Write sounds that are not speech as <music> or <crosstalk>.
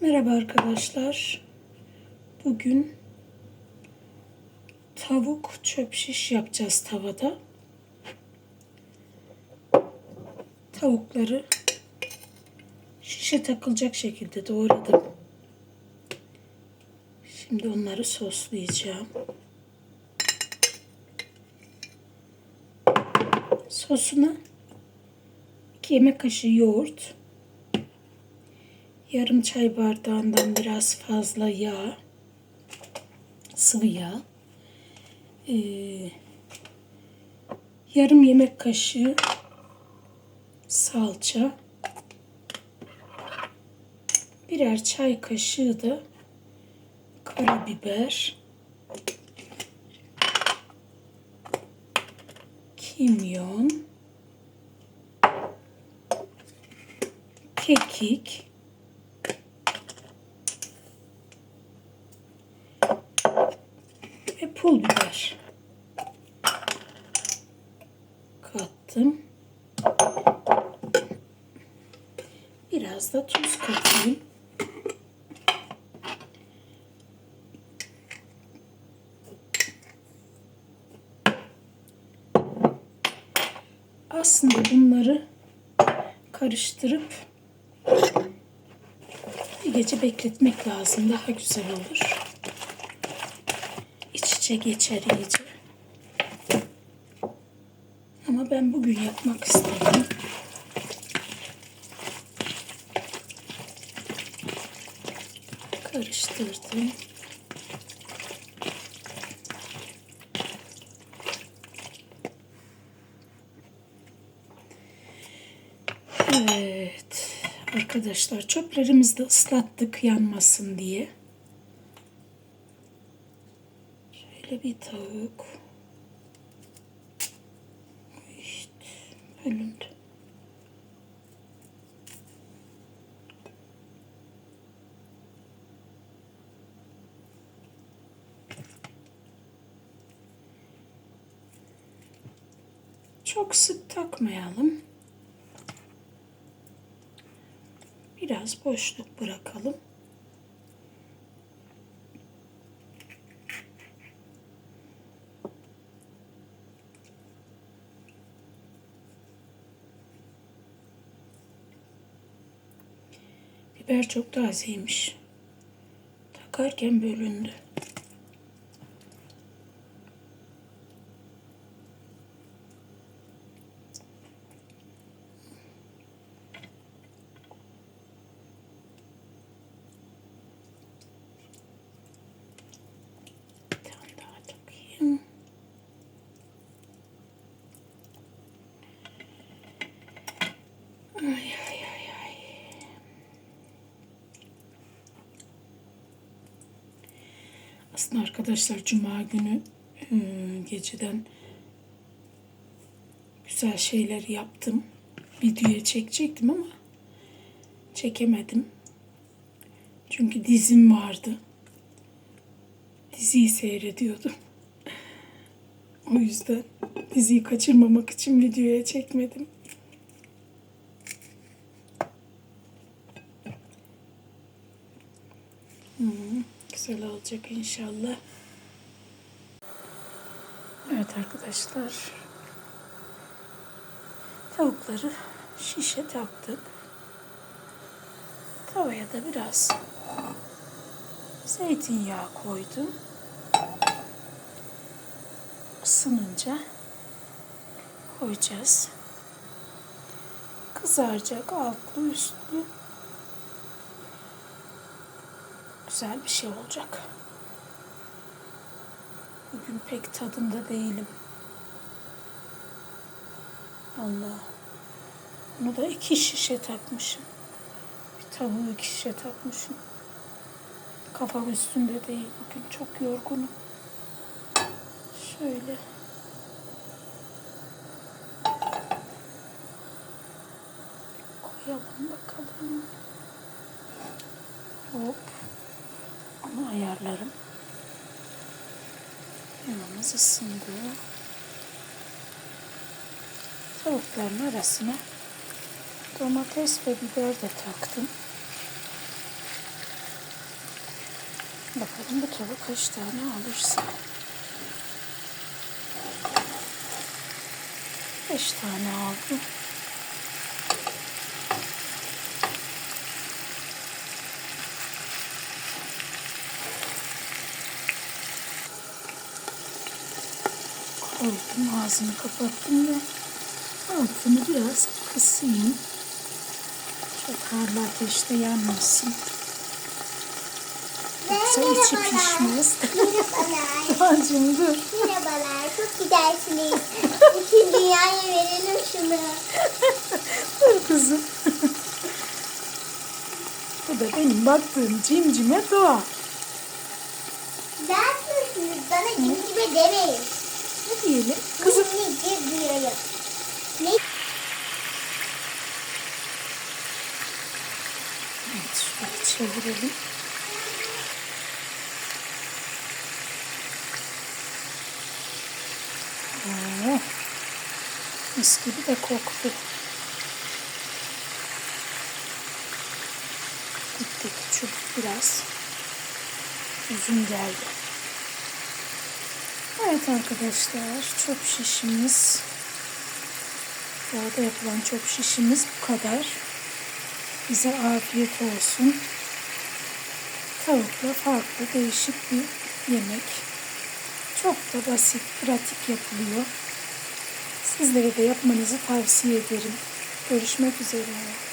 Merhaba arkadaşlar. Bugün tavuk çöp şiş yapacağız tavada. Tavukları şişe takılacak şekilde doğradım. Şimdi onları soslayacağım. Sosuna 2 yemek kaşığı yoğurt, yarım çay bardağından biraz fazla yağ, sıvı yağ, ee, yarım yemek kaşığı salça, birer çay kaşığı da karabiber, kimyon, kekik, ve pul biber kattım. Biraz da tuz katayım. Aslında bunları karıştırıp bir gece bekletmek lazım. Daha güzel olur. İçe geçer iyice. Ama ben bugün yapmak istedim. Karıştırdım. Evet. Arkadaşlar çöplerimizi de ıslattık yanmasın diye. Şöyle bir tavuk. İşte bölündü. Çok sık takmayalım. Biraz boşluk bırakalım. Biber çok tazeymiş. Takarken bölündü. Aslında arkadaşlar cuma günü e, geceden güzel şeyler yaptım. Videoya çekecektim ama çekemedim. Çünkü dizim vardı. Diziyi seyrediyordum. <laughs> O yüzden diziyi kaçırmamak için videoya çekmedim. Güzel olacak inşallah. Evet arkadaşlar. Tavukları şişe taktık. Tavaya da biraz zeytinyağı koydum. Isınınca koyacağız. Kızaracak altlı üstlü. Güzel bir şey olacak. Bugün pek tadında değilim. Allah. Bunu da iki şişe takmışım. Bir tavuğu iki şişe takmışım. Kafam üstünde değil. Bugün çok yorgunum. Şöyle. Koyalım bakalım. Hop. Onu ayarlarım. Yağımız ısındı. Tavukların arasına domates ve biber de taktım. Bakalım bu tavuk kaç tane alırsa. Beş tane aldı. Koydum ağzını kapattım ve altını biraz kısayım. Çok harlı ateşte yanmasın. Yoksa içi pişmez. Merhabalar. <laughs> Acım dur. Merhabalar. Çok güzelsiniz. Bütün dünyaya verelim şunu. Dur kızım. Bu da benim baktığım cimcime doğa. Dersiniz bana cimcibe demeyin. Ne diyelim? Kızım Cimcibe diyorum. Ne? Evet, şöyle çevirelim. Oo, mis gibi de koktu. Dipteki çubuk biraz uzun geldi. Evet arkadaşlar, çöp şişimiz, doğada yapılan çöp şişimiz bu kadar. Bize afiyet olsun. Tavukla farklı değişik bir yemek. Çok da basit, pratik yapılıyor. Sizlere de yapmanızı tavsiye ederim. Görüşmek üzere.